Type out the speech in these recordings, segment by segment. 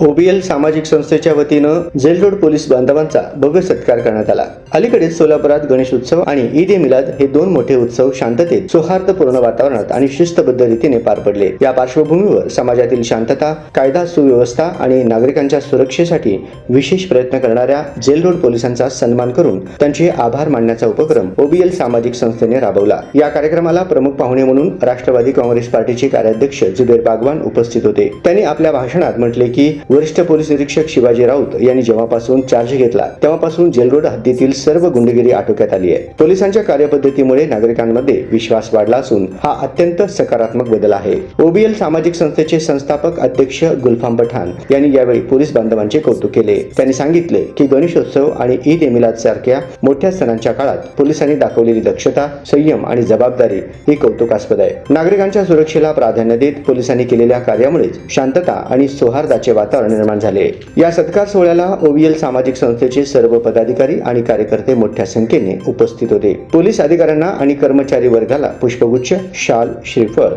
ओबीएल सामाजिक संस्थेच्या वतीनं जेल रोड पोलीस बांधवांचा भव्य सत्कार करण्यात आला. अलीकडेच सोलापुरात गणेश उत्सव आणि ईद ए मिलाद हे दोन मोठे उत्सव शांततेत सौहार्दपूर्ण वातावरणात आणि शिस्तबद्ध रीतीने पार पडले. या पार्श्वभूमीवर समाजातील शांतता कायदा सुव्यवस्था आणि नागरिकांच्या सुरक्षेसाठी विशेष प्रयत्न करणाऱ्या जेल रोड पोलिसांचा सन्मान करून त्यांचे आभार मानण्याचा उपक्रम ओबीएल सामाजिक संस्थेने राबवला. या कार्यक्रमाला प्रमुख पाहुणे म्हणून राष्ट्रवादी काँग्रेस पार्टीचे कार्याध्यक्ष जुबेर बागवान उपस्थित होते. त्यांनी आपल्या भाषणात म्हटले की वरिष्ठ पोलीस निरीक्षक शिवाजी राऊत यांनी जेव्हापासून चार्ज घेतला तेव्हापासून जेल रोड हद्दीतील सर्व गुंडगिरी आटोक्यात आली आहे. पोलिसांच्या कार्यपद्धतीमुळे नागरिकांमध्ये विश्वास वाढला असून हा अत्यंत सकारात्मक बदल आहे. ओबीएल सामाजिक संस्थेचे संस्थापक अध्यक्ष गुलफाम पठाण यांनी यावेळी पोलीस बांधवांचे कौतुक केले. त्यांनी सांगितले की गणेशोत्सव आणि ईद ए मिलाद सारख्या मोठ्या सणांच्या काळात पोलिसांनी दाखवलेली दक्षता संयम आणि जबाबदारी ही कौतुकास्पद आहे. नागरिकांच्या सुरक्षेला प्राधान्य देत पोलिसांनी केलेल्या कार्यामुळेच शांतता आणि सौहार्दाचे वातावरण निर्माण झाले. या सत्कार सोहळ्याला ओव्हीएल सामाजिक संस्थेचे सर्व पदाधिकारी आणि कार्यकर्ते मोठ्या संख्येने उपस्थित होते. पोलीस अधिकाऱ्यांना आणि कर्मचारी वर्गाला पुष्पगुच्छ शाल श्रीफळ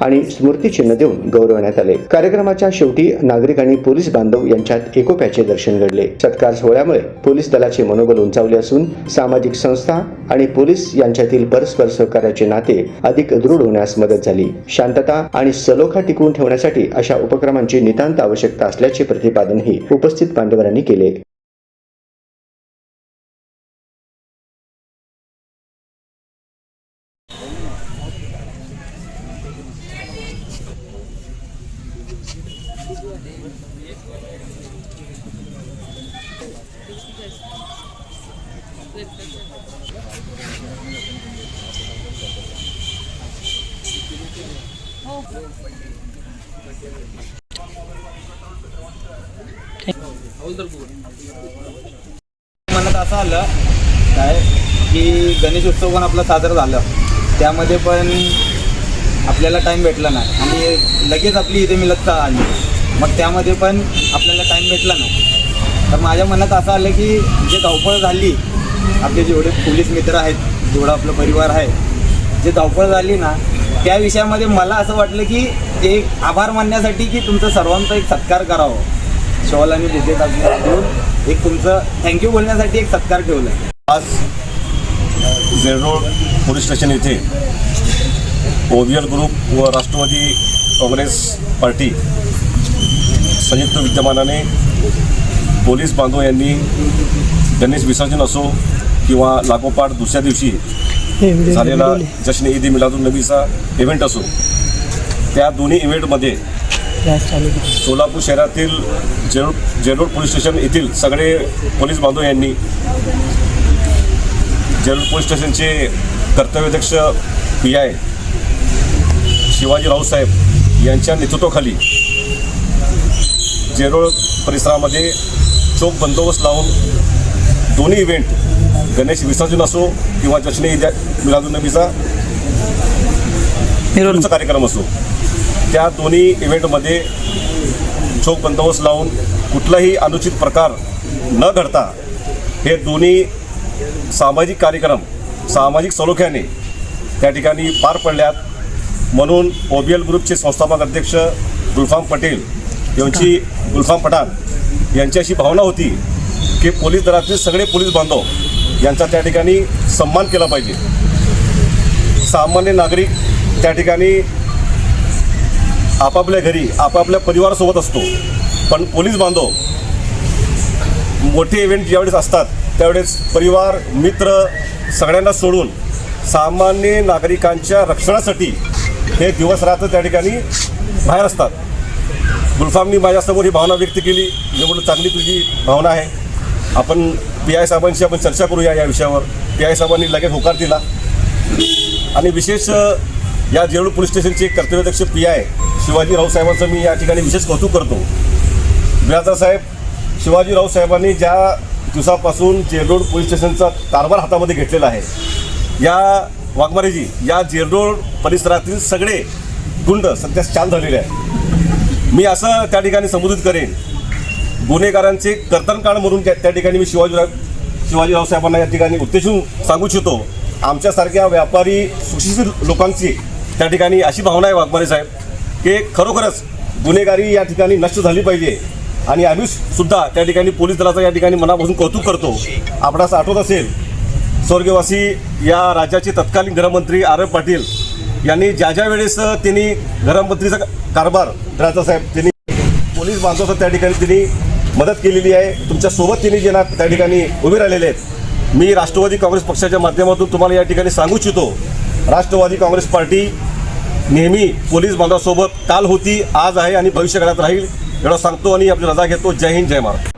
आणि स्मृतिचिन्ह देऊन गौरवण्यात आले. कार्यक्रमाच्या शेवटी नागरिक आणि पोलीस बांधव यांच्यात एकोप्याचे दर्शन घडले. सत्कार सोहळ्यामुळे पोलीस दलाचे मनोबल उंचावले असून सामाजिक संस्था आणि पोलीस यांच्यातील परस्पर सहकार्याचे नाते अधिक दृढ होण्यास मदत झाली. शांतता आणि सलोखा टिकवून ठेवण्यासाठी अशा उपक्रमांची नितांत आवश्यकता असल्याचे प्रतिपादनही उपस्थित मान्यवरांनी केले. मनात असं आलं काय की गणेश उत्सव पण आपला साजरा झालं. त्यामध्ये पण आपल्याला टाईम भेटला नाही. आणि लगेच आपली इथे मिलत आली. मग त्यामध्ये पण आपल्याला टाईम भेटला नाही. तर माझ्या मनात असं आलं की जे धावपळ झाली आपले जेवढे पोलीस मित्र आहेत जेवढा आपला परिवार आहे जे धावपळ झाली ना त्या विषयामध्ये मला असं वाटलं की एक आभार मानण्यासाठी की तुमचं सर्वांचा एक सत्कार करावं. शॉल आणि आपल्याला देऊन एक तुमचं थँक्यू बोलण्यासाठी एक सत्कार ठेवला आज जेरोड पोलीस स्टेशन येथे ओव्हियल ग्रुप व राष्ट्रवादी काँग्रेस पार्टी संयुक्त विद्यमानाने पोलीस बांधव यांनी गणेश विसर्जन असो किंवा लागोपाठ दुसऱ्या दिवशी झालेला जश्न ईद मिलादुल नबीचा इव्हेंट असो त्या दोन्ही इव्हेंटमध्ये सोलापूर शहरातील जेरोड जेरोड पोलीस स्टेशन येथील सगळे पोलीस बांधव यांनी जेरोड पोलीस स्टेशनचे कर्तव्याध्यक्ष पी आय शिवाजी राऊसाहेब यांच्या नेतृत्वाखाली जेरोळ परिसरामध्ये चोख बंदोबस्त लावून दोन्ही इव्हेंट गणेश विसर्जन असो किंवा जश्न ईद मिलादुलनबीचा मिरवणूकचा कार्यक्रम असो त्या दोन्ही इव्हेंटमध्ये चोख बंदोबस्त लावून कुठलाही अनुचित प्रकार न घडता हे दोन्ही सामाजिक कार्यक्रम सामाजिक सलोख्याने त्या ठिकाणी पार पडल्यात. म्हणून ओ बी एल ग्रुपचे संस्थापक अध्यक्ष गुलफाम पटेल यांची गुलफाम पठाण यांची अशी भावना होती की पोलीस दलातील सगळे पोलीस बांधव यांचा त्या ठिकाणी सन्मान केला पाहिजे. सामान्य नागरिक त्या ठिकाणी आपापल्या घरी आपापल्या परिवारासोबत असतो. पण पोलीस बांधव मोठे इव्हेंट ज्यावेळेस असतात त्यावेळेस परिवार मित्र सगळ्यांना सोडून सामान्य नागरिकांच्या रक्षणासाठी हे दिवस रात्र त्या ठिकाणी बाहेर असतात. गुलफामनी माझ्यासमोर ही भावना व्यक्त केली. मी म्हणून चांगली तुझी भावना आहे. आपण पी आय साहेबांशी आपण चर्चा करूया या विषयावर. पी आय साहेबांनी लगेच होकार दिला. आणि विशेष या जेवढ पोलीस स्टेशनचे कर्तव्याध्यक्ष पी आय शिवाजी राऊत साहेबांचं मी या ठिकाणी विशेष कौतुक करतो. बिराजदार साहेब शिवाजी राऊत साहेबांनी ज्या दिवसापासून जेरडोळ पोलीस स्टेशनचा कारभार हातामध्ये घेतलेला आहे या वाघमारेजी या जेरडोड परिसरातील सगळे गुंड सध्या शांत झालेले आहेत. मी असं त्या ठिकाणी संबोधित करेन. गुन्हेगारांचे कर्तनकाळ म्हणून त्या त्या ठिकाणी मी शिवाजीराव शिवाजीराव साहेबांना या ठिकाणी उद्देशून सांगू इच्छितो. आमच्यासारख्या व्यापारी सुशिक्षित लोकांची त्या ठिकाणी अशी भावना आहे वाघमारे साहेब की खरोखरच गुन्हेगारी या ठिकाणी नष्ट झाली पाहिजे. आणि आम्ही सुद्धा त्या ठिकाणी पोलीस दलाचं या ठिकाणी मनापासून कौतुक करतो. आपणास आठवत असेल स्वर्गवासी या राज्याचे तत्कालीन गृहमंत्री आर एफ पाटील यांनी ज्या ज्या वेळेस त्यांनी गृहमंत्रीचा कारभार साहेब त्यांनी पोलीस बांधवाचा त्या ठिकाणी त्यांनी मदत केलेली आहे. तुमच्यासोबत त्यांनी जे ना त्या ठिकाणी उभे राहिलेले आहेत. मी राष्ट्रवादी काँग्रेस पक्षाच्या माध्यमातून तुम्हाला या ठिकाणी सांगू इच्छितो. राष्ट्रवादी काँग्रेस पार्टी नेहमी पोलीस बांधवासोबत काल होती आज आहे आणि भविष्यकाळात राहील एवढं सांगतो आणि आपली रजा घेतो. जय हिंद जय महाराष्ट्र.